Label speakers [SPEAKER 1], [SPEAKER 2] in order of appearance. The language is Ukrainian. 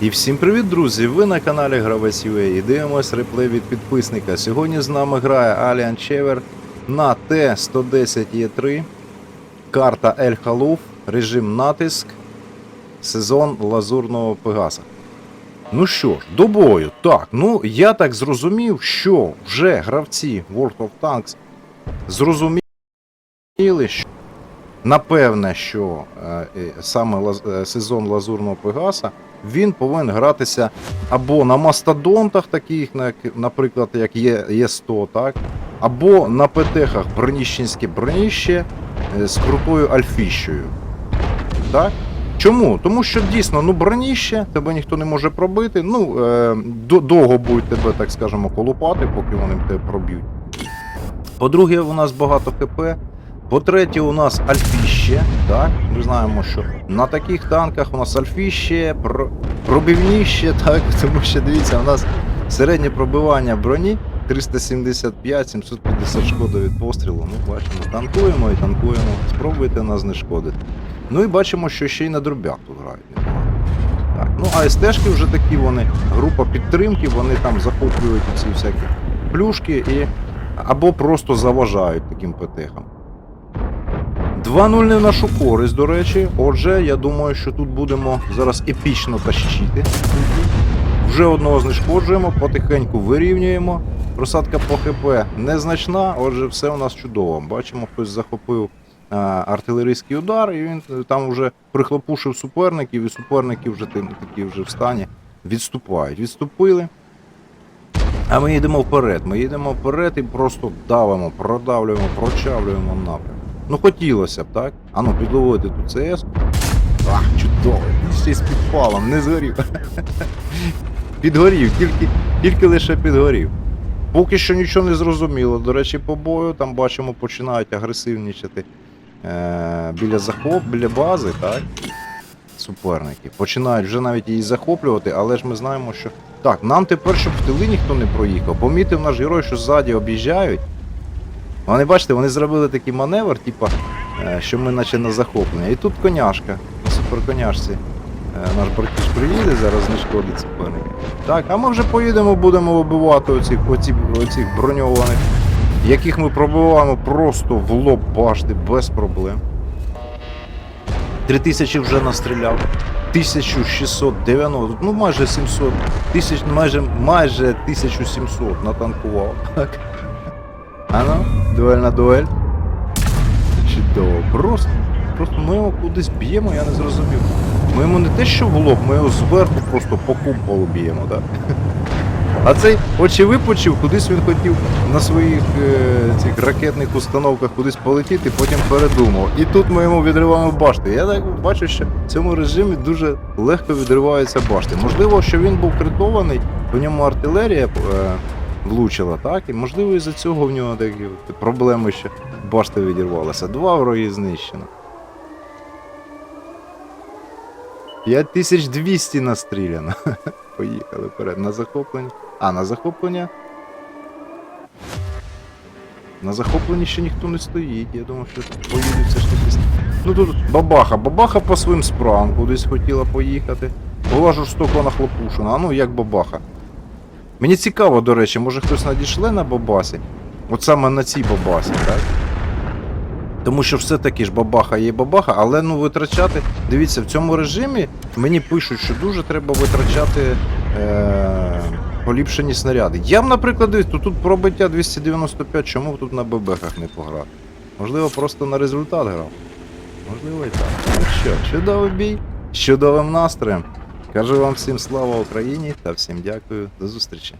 [SPEAKER 1] І всім привіт, друзі! Ви на каналі Гравець UA і дивимось реплей від підписника. Сьогодні з нами грає Аліан Чевер на Т-110Е3, карта Ель Халуф, режим натиск, сезон Лазурного Пегаса. Ну що ж, до бою. Так, ну я так зрозумів, що вже гравці World of Tanks зрозуміли, що напевне, що е, саме е, сезон Лазурного Пегаса він повинен гратися або на мастодонтах, таких, наприклад, як є, є 100 так? або на ПТХах броніщенське броніще е, з крутою альфіщею. Так? Чому? Тому що дійсно ну, броніще, тебе ніхто не може пробити. Ну, е, довго будуть тебе, так скажемо, колупати, поки вони тебе проб'ють. По-друге, у нас багато ХП. По-третє, у нас альфіще. Так? Ми знаємо, що на таких танках у нас альфіще, про... пробивніще, так? тому що дивіться, у нас середнє пробивання броні 375-750 шкоди від пострілу. Ну, бачимо, танкуємо і танкуємо. Спробуйте нас знешкодити. Ну і бачимо, що ще й на дробях тут грають. Так, ну а СТшки вже такі вони, група підтримки, вони там захоплюють ці всякі плюшки і або просто заважають таким ПТХам. 2-0 не в нашу користь, до речі. Отже, я думаю, що тут будемо зараз епічно тащити. Вже одного знешкоджуємо, потихеньку вирівнюємо. Просадка по ХП незначна, отже, все у нас чудово. Бачимо, хтось захопив а, артилерійський удар, і він е, там вже прихлопушив суперників, і суперники вже ти- такі вже в стані відступають. Відступили. А ми їдемо вперед. Ми їдемо вперед і просто давимо, продавлюємо, прочавлюємо напрям. Ну хотілося б, так? А ну підловити тут ЦС. Ах, чудово, ще з підпалом, не згорів. Підгорів, тільки, тільки лише підгорів. Поки що нічого не зрозуміло. До речі, по бою там бачимо, починають агресивнічати е- біля захоп, біля бази, так? Суперники. Починають вже навіть її захоплювати, але ж ми знаємо, що. Так, нам тепер, щоб в тили ніхто не проїхав. Помітив наш герой, що ззаді об'їжджають. Вони, бачите, вони зробили такий маневр, типа, е, що ми наче на захоплення. І тут коняшка, на суперконяшці. Е, Наш братіж приїде, зараз знешкодить суперника. Так, а ми вже поїдемо, будемо вибивати оцих, оці, оцих броньованих, яких ми пробиваємо просто в лоб башти без проблем. 3000 вже настріляв. 1690, ну майже 700, тисяч, майже, майже 1700 натанкував. А ну, дуель на дуель. Чудово. Просто, просто ми його кудись б'ємо, я не зрозумів. Ми йому не те, що в лоб, ми його зверху просто по кумполу б'ємо, так? А цей очі випочив, кудись він хотів на своїх е, цих ракетних установках кудись полетіти, потім передумав. І тут ми йому відриваємо башти. Я так бачу, що в цьому режимі дуже легко відриваються башти. Можливо, що він був критований, по ньому артилерія е, влучила, так? І можливо із-за цього в нього такі проблеми, що башта відірвалася. Два вороги знищено. 5200 настріляно. Поїхали вперед на захоплення. А, на захоплення. На захопленні ще ніхто не стоїть. Я думав, що поїдуть все ж таки. Ну тут бабаха, бабаха по своїм справам кудись хотіла поїхати. Була жорстоко нахлопушена. А ну як бабаха. Мені цікаво, до речі, може хтось надійшле на бабасі? От саме на цій бабасі, так? Тому що все-таки ж бабаха є бабаха, але ну витрачати. Дивіться, в цьому режимі мені пишуть, що дуже треба витрачати е- поліпшені снаряди. Я б, наприклад, дивіться, тут пробиття 295, чому б тут на ББХах не пограти? Можливо, просто на результат грав. Можливо і так. Ну що, чудовий бій, з чудовим настроєм. Кажу вам всім слава Україні та всім дякую. До зустрічі.